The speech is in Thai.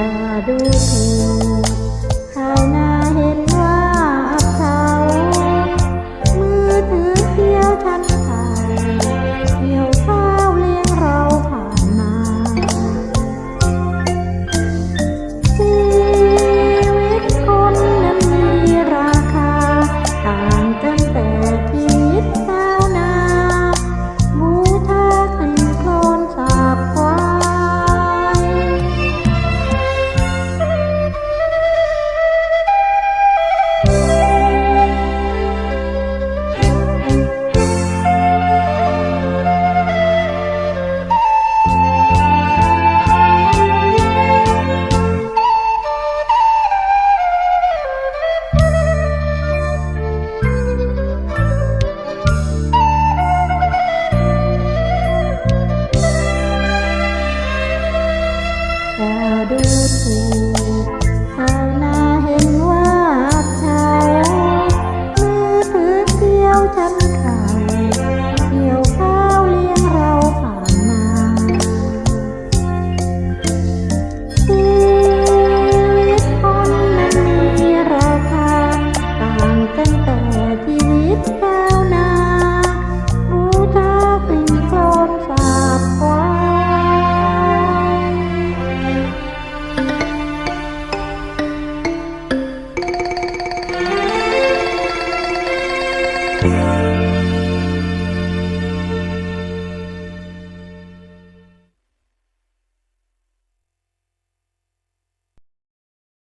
trà đô thị เดิถูกชาวนาเห็นว่าชามือถือเที่ยวฉันขา Yeah.